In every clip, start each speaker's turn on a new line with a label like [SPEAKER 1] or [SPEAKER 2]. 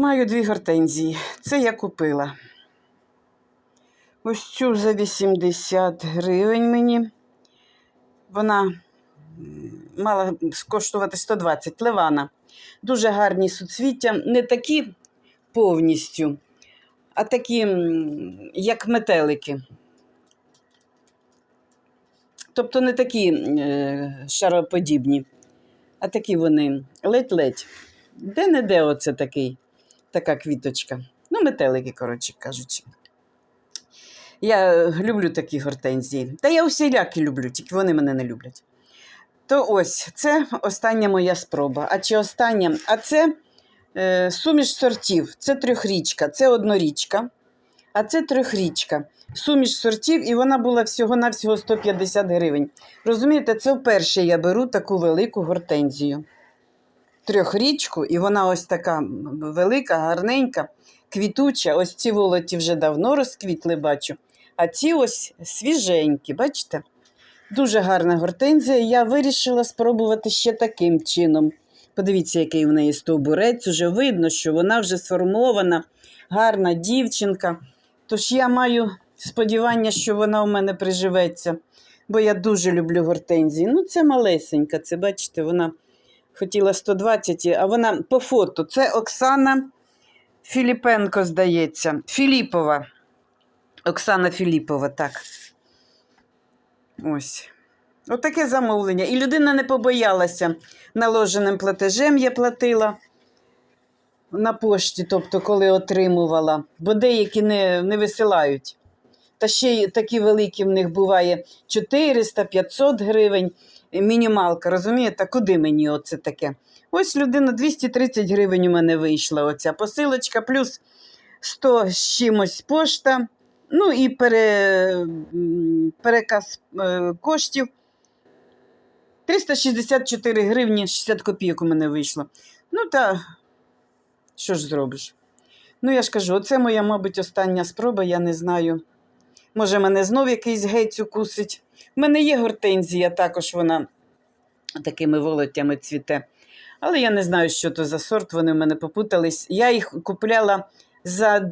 [SPEAKER 1] Маю дві гортензії. Це я купила. Ось цю за 80 гривень мені. Вона мала коштувати 120 ливана. Дуже гарні суцвіття, не такі повністю, а такі, як метелики. Тобто не такі е, шароподібні, а такі вони ледь-ледь. Де-не-де оце такий, така квіточка. Ну, метелики, коротше кажучи. Я е, люблю такі гортензії. Та я усілякі люблю, тільки вони мене не люблять. То ось, це остання моя спроба. А чи остання? А це е, суміш сортів. Це трьохрічка, це однорічка, а це трьохрічка. Суміш сортів, і вона була всього-навсього 150 гривень. Розумієте, це вперше я беру таку велику гортензію. Трьохрічку, і вона ось така велика, гарненька, квітуча. Ось ці волоті вже давно розквітли, бачу. А ці ось свіженькі, бачите? Дуже гарна гортензія. Я вирішила спробувати ще таким чином. Подивіться, який в неї стовбурець. Уже видно, що вона вже сформована, гарна дівчинка. Тож я маю сподівання, що вона у мене приживеться, бо я дуже люблю гортензії. Ну, це малесенька, це бачите, вона хотіла 120, а вона по фото. Це Оксана Філіпенко, здається. Філіпова. Оксана Філіпова, так. Ось. Отаке замовлення. І людина не побоялася. Наложеним платежем я платила на пошті, тобто, коли отримувала, бо деякі не, не висилають. Та ще й такі великі в них буває 400-500 гривень. Мінімалка, розумієте, куди мені оце таке? Ось людина 230 гривень у мене вийшла оця посилочка, плюс 100 з чимось пошта. Ну і пере, переказ е, коштів. 364 гривні 60 копійок у мене вийшло. Ну, та що ж зробиш? Ну, я ж кажу, оце моя, мабуть, остання спроба, я не знаю. Може, мене знов якийсь гець укусить. У мене є гортензія, також вона такими волоттями цвіте. Але я не знаю, що то за сорт, вони в мене попутались. Я їх купляла за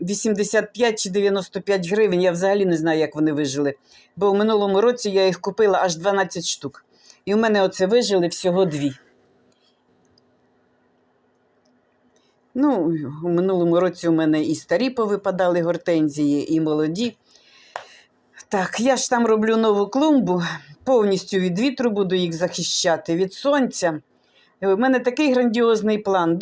[SPEAKER 1] 85 чи 95 гривень. Я взагалі не знаю, як вони вижили. Бо в минулому році я їх купила аж 12 штук. І в мене оце вижили всього дві. Ну, у минулому році у мене і старі повипадали гортензії, і молоді. Так, я ж там роблю нову клумбу, повністю від вітру буду їх захищати, від сонця. У мене такий грандіозний план.